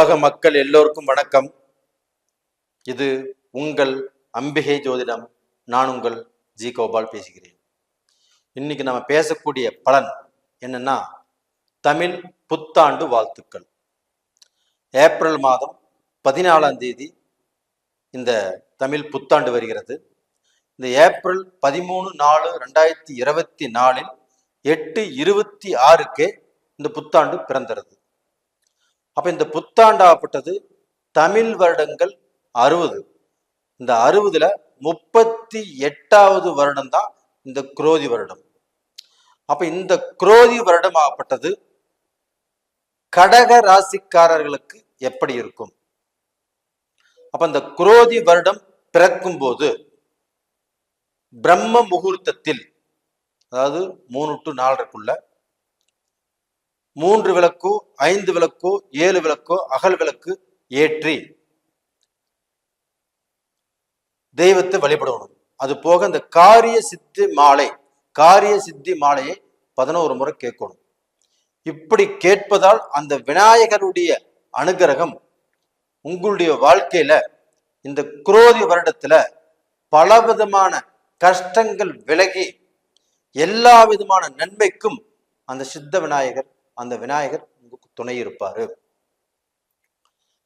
உலக மக்கள் எல்லோருக்கும் வணக்கம். இது உங்கள் அம்பிகை ஜோதிடம். நான் உங்கள் ஜி கோபால் பேசுகிறேன். இன்னைக்கு நம்ம பேசக்கூடிய பலன் என்னன்னா தமிழ் புத்தாண்டு வாழ்த்துக்கள். ஏப்ரல் மாதம் பதினாலாம் தேதி இந்த தமிழ் புத்தாண்டு வருகிறது. இந்த ஏப்ரல் பதிமூணு நாலு ரெண்டாயிரத்தி இருபத்தி நாலில் எட்டு இருபத்தி ஆறுக்கே இந்த புத்தாண்டு பிறந்தது அப்ப இந்த புத்தாண்டாகப்பட்டது தமிழ் வருடங்கள் அறுபது. இந்த அறுபதுல முப்பத்தி எட்டாவது வருடம் தான் இந்த குரோதி வருடம். அப்ப இந்த குரோதி வருடம் ஆகப்பட்டது கடக ராசிக்காரர்களுக்கு எப்படி இருக்கும்? அப்ப இந்த குரோதி வருடம் பிறக்கும் போது பிரம்ம முகூர்த்தத்தில் அதாவது மூணு டு நாலரைக்குள்ள மூன்று விளக்கோ ஐந்து விளக்கோ ஏழு விளக்கோ அகல் விளக்கு ஏற்றி தெய்வத்தை வழிபடணும். அது போக இந்த காரிய சித்தி மாலை காரிய சித்தி மாலையை பதினோரு முறை கேட்கணும். இப்படி கேட்பதால் அந்த விநாயகருடைய அனுகிரகம் உங்களுடைய வாழ்க்கையில இந்த குரோதி வருடத்துல பல விதமான கஷ்டங்கள் விலகி எல்லா விதமான நன்மைக்கும் அந்த சித்த விநாயகர் அந்த விநாயகர் உங்களுக்கு துணை இருப்பாரு.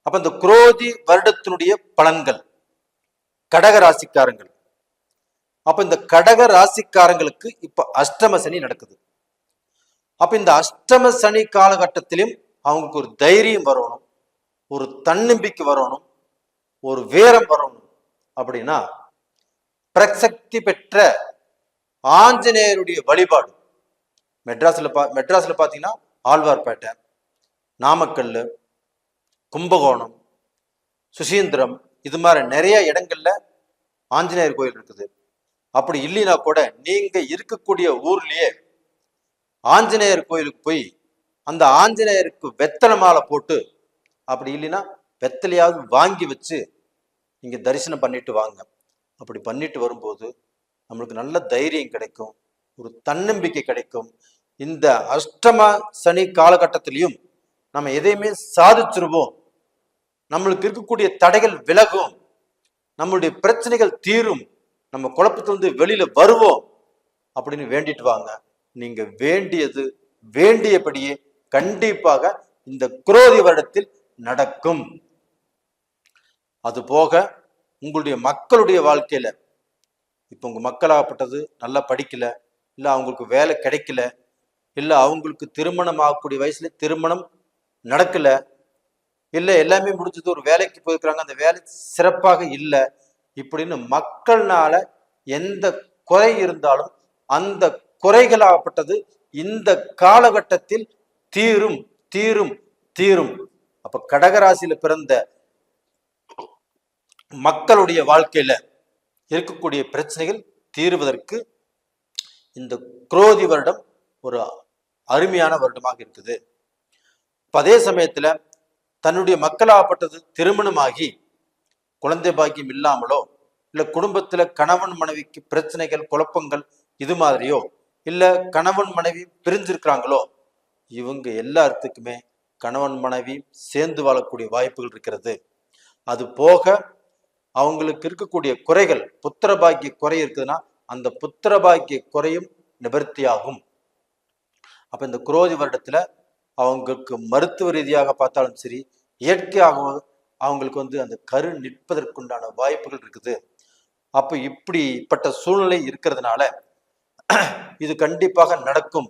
அப்ப இந்த குரோதி வருடத்தினுடைய பலன்கள் கடக ராசிக்காரங்கள். அப்ப இந்த கடக ராசிக்காரங்களுக்கு இப்ப அஷ்டம சனி நடக்குது. அப்ப இந்த அஷ்டம சனி காலகட்டத்திலும் அவங்களுக்கு ஒரு தைரியம் வரணும் ஒரு தன்னம்பிக்கை வரணும் ஒரு வீரம் வரணும். அப்படின்னா பிரசக்தி பெற்ற ஆஞ்சநேயருடைய வழிபாடு. மெட்ராஸ்ல பா மெட்ராஸ்ல பாத்தீங்கன்னா ஆழ்வார்பேட்டை நாமக்கல் கும்பகோணம் சுசீந்திரம் இது மாதிரி நிறைய இடங்கள்ல ஆஞ்சநேயர் கோயில் இருக்குது. அப்படி இல்லைன்னா கூட நீங்க இருக்கக்கூடிய ஊர்லயே ஆஞ்சநேயர் கோயிலுக்கு போய் அந்த ஆஞ்சநேயருக்கு வெத்தலை மாலை போட்டு அப்படி இல்லைன்னா வெத்தலையாவது வாங்கி வச்சு நீங்க தரிசனம் பண்ணிட்டு வாங்க. அப்படி பண்ணிட்டு வரும்போது நம்மளுக்கு நல்ல தைரியம் கிடைக்கும். ஒரு தன்னம்பிக்கை கிடைக்கும். இந்த அஷ்டம சனி காலகட்டத்திலையும் நம்ம எதையுமே சாதிச்சிருவோம். நம்மளுக்கு இருக்கக்கூடிய தடைகள் விலகும். நம்மளுடைய பிரச்சனைகள் தீரும். நம்ம குழப்பத்திலிருந்து வெளியில வருவோம். அப்படின்னு வேண்டிட்டு வாங்க. நீங்க வேண்டியது வேண்டியபடியே கண்டிப்பாக இந்த குரோதி வருடத்தில் நடக்கும். அது போக உங்களுடைய மக்களுடைய வாழ்க்கையில இப்போ உங்க மக்களாகப்பட்டது நல்லா படிக்கல இல்லை அவங்களுக்கு வேலை கிடைக்கல இல்லை அவங்களுக்கு திருமணம் ஆகக்கூடிய வயசுல திருமணம் நடக்கல. இல்லை எல்லாமே முடிஞ்சது ஒரு வேலைக்கு போயிருக்கிறாங்க அந்த வேலை சிறப்பாக இல்லை இப்படின்னு மக்கள்னால எந்த குறை இருந்தாலும் அந்த குறைகளாகப்பட்டது இந்த காலகட்டத்தில் தீரும் தீரும் தீரும். அப்ப கடகராசியில பிறந்த மக்களுடைய வாழ்க்கையில இருக்கக்கூடிய பிரச்சனைகள் தீருவதற்கு இந்த குரோதி வருடம் ஒரு அருமையான வருடமாக இருக்குது. இப்போ அதே சமயத்துல தன்னுடைய மக்களாகப்பட்டது திருமணமாகி குழந்தை பாக்கியம் இல்லாமலோ இல்ல குடும்பத்துல கணவன் மனைவிக்கு பிரச்சனைகள் குழப்பங்கள் இது மாதிரியோ இல்ல கணவன் மனைவி பிரிஞ்சிருக்கிறாங்களோ இவங்க எல்லாத்துக்குமே கணவன் மனைவி சேர்ந்து வாழக்கூடிய வாய்ப்புகள் இருக்கிறது. அது போக அவங்களுக்கு இருக்கக்கூடிய குறைகள் புத்திர பாக்கிய குறை இருக்குதுன்னா அந்த புத்திர பாக்கிய குறையும் நிவர்த்தியாகும். அப்போ இந்த குரோதி வருடத்தில் அவங்களுக்கு மருத்துவ ரீதியாக பார்த்தாலும் சரி இயற்கையாக அவங்களுக்கு வந்து அந்த கரு நிற்பதற்குண்டான வாய்ப்புகள் இருக்குது. அப்போ இப்படிப்பட்ட சூழ்நிலை இருக்கிறதுனால இது கண்டிப்பாக நடக்கும்.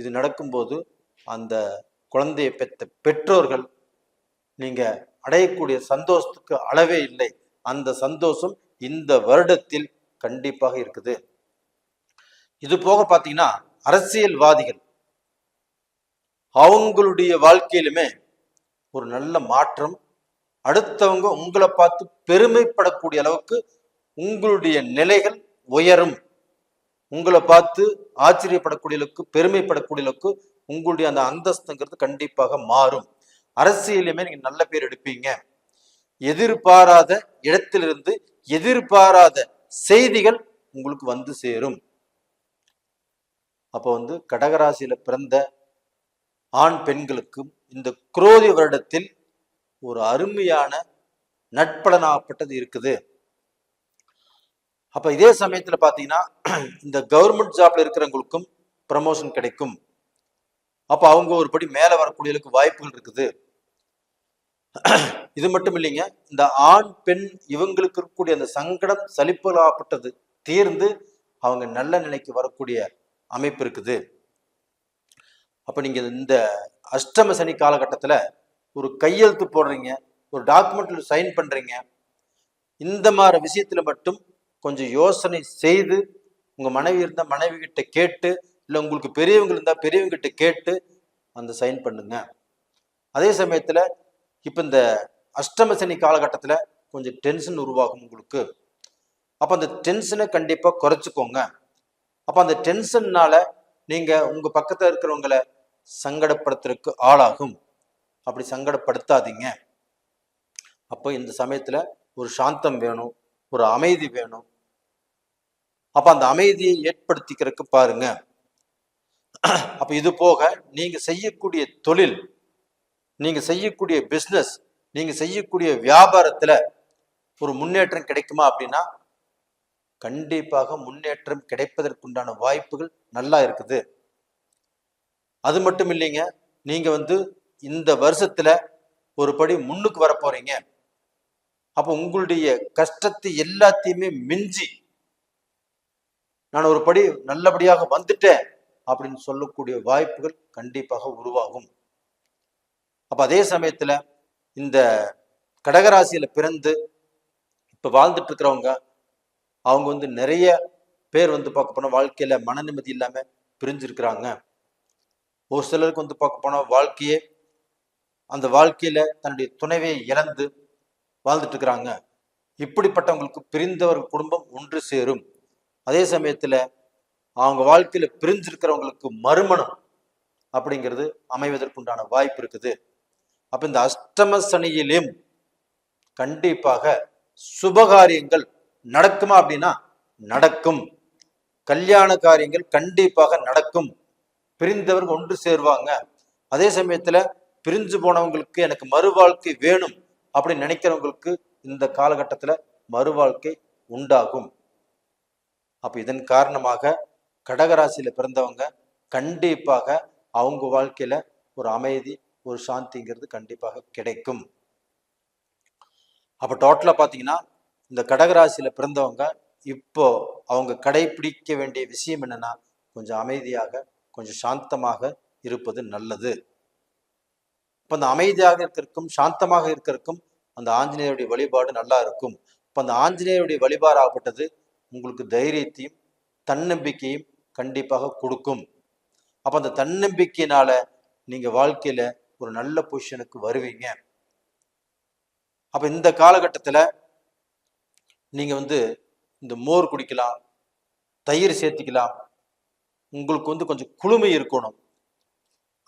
இது நடக்கும்போது அந்த குழந்தையை பெற்ற பெற்றோர்கள் நீங்கள் அடையக்கூடிய சந்தோஷத்துக்கு அளவே இல்லை. அந்த சந்தோஷம் இந்த வருடத்தில் கண்டிப்பாக இருக்குது. இது போக பார்த்தீங்கன்னா அரசியல்வாதிகள் அவங்களுடைய வாழ்க்கையிலுமே ஒரு நல்ல மாற்றம் அடுத்தவங்க உங்களை பார்த்து பெருமைப்படக்கூடிய அளவுக்கு உங்களுடைய நிலைகள் உயரும். உங்களை பார்த்து ஆச்சரியப்படக்கூடிய அளவுக்கு பெருமைப்படக்கூடிய அளவுக்கு உங்களுடைய அந்த அந்தஸ்துங்கிறது கண்டிப்பாக மாறும். அரசியலுமே நீங்க நல்ல பேர் எடுப்பீங்க. எதிர்பாராத இடத்திலிருந்து எதிர்பாராத செய்திகள் உங்களுக்கு வந்து சேரும். அப்போ வந்து கடகராசியில பிறந்த ஆண் பெண்களுக்கும் இந்த குரோதி வருடத்தில் ஒரு அருமையான நட்பலனாகப்பட்டது இருக்குது. அப்ப இதே சமயத்துல பாத்தீங்கன்னா இந்த கவர்மெண்ட் ஜாப்ல இருக்கிறவங்களுக்கும் ப்ரமோஷன் கிடைக்கும். அப்ப அவங்க ஒரு படி மேல வரக்கூடியவர்களுக்கு வாய்ப்புகள் இருக்குது. இது மட்டும் இல்லைங்க இந்த ஆண் பெண் இவங்களுக்கு இருக்கக்கூடிய அந்த சங்கடம் சலிப்புகளாகப்பட்டது தீர்ந்து அவங்க நல்ல நிலைக்கு வரக்கூடிய அமைப்பு இருக்குது. அப்போ நீங்கள் இந்த அஷ்டம சனி காலகட்டத்தில் ஒரு கையெழுத்து போடுறீங்க ஒரு டாக்குமெண்ட்ல சைன் பண்ணுறீங்க இந்த மாதிரி விஷயத்தில் மட்டும் கொஞ்சம் யோசனை செய்து உங்கள் மனைவி இருந்தால் மனைவி கிட்ட கேட்டு இல்லை உங்களுக்கு பெரியவங்க இருந்தால் பெரியவங்க கிட்ட கேட்டு அந்த சைன் பண்ணுங்க. அதே சமயத்தில் இப்போ இந்த அஷ்டம சனி காலகட்டத்தில் கொஞ்சம் டென்ஷன் உருவாகும் உங்களுக்கு. அப்போ அந்த டென்ஷனை கண்டிப்பாக குறைச்சிக்கோங்க. அப்போ அந்த டென்ஷன்னால் நீங்கள் உங்கள் பக்கத்தில் இருக்கிறவங்களை சங்கடப்படுத்துறதுக்கு ஆளாகும். அப்படி சங்கடப்படுத்தாதீங்க. அப்போ இந்த சமயத்தில் ஒரு சாந்தம் வேணும் ஒரு அமைதி வேணும். அப்போ அந்த அமைதியை ஏற்படுத்திக்கிறதுக்கு பாருங்க. அப்போ இது போக நீங்கள் செய்யக்கூடிய தொழில் நீங்கள் செய்யக்கூடிய பிஸ்னஸ் நீங்கள் செய்யக்கூடிய வியாபாரத்தில் ஒரு முன்னேற்றம் கிடைக்குமா அப்படின்னா கண்டிப்பாக முன்னேற்றம் கிடைப்பதற்குண்டான வாய்ப்புகள் நல்லா இருக்குது. அது மட்டும் இல்லைங்க நீங்கள் வந்து இந்த வருஷத்துல ஒரு படி முன்னுக்கு வர போறீங்க. அப்போ உங்களுடைய கஷ்டத்தை எல்லாத்தையுமே மிஞ்சி நான் ஒரு படி நல்லபடியாக வந்துட்டேன் அப்படின்னு சொல்லக்கூடிய வாய்ப்புகள் கண்டிப்பாக உருவாகும். அப்போ அதே சமயத்துல இந்த கடகராசியில் பிறந்து இப்போ வாழ்ந்துட்டு இருக்கிறவங்க அவங்க வந்து நிறைய பேர் வந்து பார்க்க போனால் வாழ்க்கையில மன நிம்மதி இல்லாமல் பிரிஞ்சிருக்கிறாங்க. ஒரு சிலருக்கு வந்து பார்க்க போனால் வாழ்க்கையே அந்த வாழ்க்கையில தன்னுடைய துணைவையை இழந்து வாழ்ந்துட்டு இருக்கிறாங்க இப்படிப்பட்டவங்களுக்கு பிரிந்தவர் குடும்பம் ஒன்று சேரும். அதே சமயத்துல அவங்க வாழ்க்கையில பிரிஞ்சிருக்கிறவங்களுக்கு மறுமணம் அப்படிங்கிறது அமைவதற்குண்டான வாய்ப்பு இருக்குது. அப்ப இந்த அஷ்டம சனியிலும் கண்டிப்பாக சுபகாரியங்கள் நடக்குமா அப்படின்னா நடக்கும். கல்யாண காரியங்கள் கண்டிப்பாக நடக்கும். பிரிந்தவர்கள் ஒன்று சேருவாங்க. அதே சமயத்துல பிரிஞ்சு போனவங்களுக்கு எனக்கு மறுவாழ்க்கை வேணும் அப்படின்னு நினைக்கிறவங்களுக்கு இந்த காலகட்டத்துல மறுவாழ்க்கை உண்டாகும். அப்ப இதன் காரணமாக கடகராசியில பிறந்தவங்க கண்டிப்பாக அவங்க வாழ்க்கையில ஒரு அமைதி ஒரு சாந்திங்கிறது கண்டிப்பாக கிடைக்கும். அப்ப டோட்டலா பாத்தீங்கன்னா இந்த கடகராசியில பிறந்தவங்க இப்போ அவங்க கடைபிடிக்க வேண்டிய விஷயம் என்னன்னா கொஞ்சம் அமைதியாக கொஞ்சம் சாந்தமாக இருப்பது நல்லது. இப்போ அந்த அமைதியாக இருக்கிறதுக்கும் சாந்தமாக இருக்கிறதுக்கும் அந்த ஆஞ்சநேயருடைய வழிபாடு நல்லா இருக்கும். இப்போ அந்த ஆஞ்சநேயருடைய வழிபாடு ஆகப்பட்டது உங்களுக்கு தைரியத்தையும் தன்னம்பிக்கையும் கண்டிப்பாக கொடுக்கும். அப்போ அந்த தன்னம்பிக்கையினால நீங்க வாழ்க்கையில ஒரு நல்ல பொசிஷனுக்கு வருவீங்க. அப்போ இந்த காலகட்டத்துல நீங்க வந்து இந்த மோர் குடிக்கலாம் தயிர் சேர்த்திக்கலாம் உங்களுக்கு வந்து கொஞ்சம் குளுமை இருக்கணும்.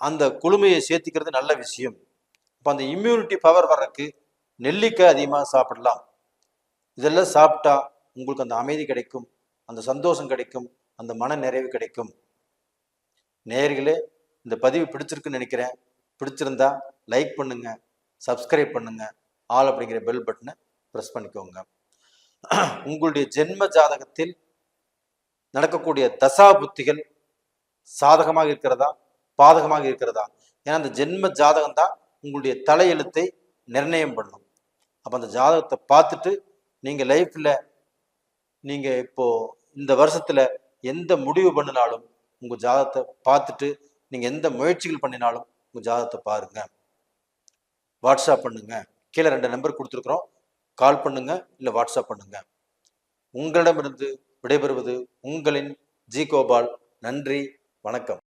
அந்த குளுமையை சேர்த்திக்கிறது நல்ல விஷயம். இப்போ அந்த இம்யூனிட்டி பவர் வர்றதுக்கு நெல்லிக்காய் அதிகமாக சாப்பிடலாம். இதெல்லாம் சாப்பிட்டா உங்களுக்கு அந்த அமைதி கிடைக்கும் அந்த சந்தோஷம் கிடைக்கும் அந்த மன நிறைவு கிடைக்கும். நேர்களே இந்த பதிவு பிடிச்சிருக்குன்னு நினைக்கிறேன். பிடிச்சிருந்தா லைக் பண்ணுங்க சப்ஸ்கிரைப் பண்ணுங்க ஆல் அப்படிங்கிற பெல் பட்டனை ப்ரெஸ் பண்ணிக்கோங்க. உங்களுடைய ஜென்ம ஜாதகத்தில் நடக்கக்கூடிய தசா புத்திகள் சாதகமாக இருக்கிறதா? பாதகமாக இருக்கிறதா? ஏன்னா அந்த ஜென்ம ஜாதகம் தான் உங்களுடைய தலையெழுத்தை நிர்ணயம் பண்ணும். அப்போ அந்த ஜாதகத்தை பார்த்துட்டு நீங்கள் லைஃப்பில் நீங்கள் இப்போது இந்த வருஷத்தில் எந்த முடிவு பண்ணினாலும் உங்கள் ஜாதகத்தை பார்த்துட்டு நீங்கள் எந்த முயற்சிகள் பண்ணினாலும் உங்கள் ஜாதகத்தை பாருங்கள் வாட்ஸ்அப் பண்ணுங்கள் கீழே ரெண்டு நம்பர் கொடுத்துருக்குறோம். கால் பண்ணுங்கள் இல்லை வாட்ஸ்அப் பண்ணுங்கள் உங்களிடமிருந்து விடைபெறுவது உங்களின் ஜி கோபால். நன்றி வணக்கம்.